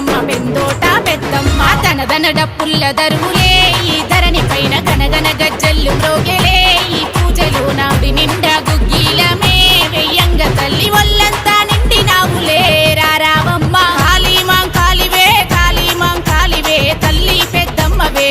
పెద్దమ్మ పెందోట పెద్దమ్మ తన తనదన డప్పుల్ల దరువులే ఈ ధరణి పైన గనగన గజ్జల్లు రోగలే ఈ పూజలు నావి నిండా గుగ్గిలమే వెయ్యంగ తల్లి వల్లంతా నిండి నావులే రారావమ్మ కాళీమాం కాలివే కాలీమాం కాలివే తల్లి పెద్దమ్మవే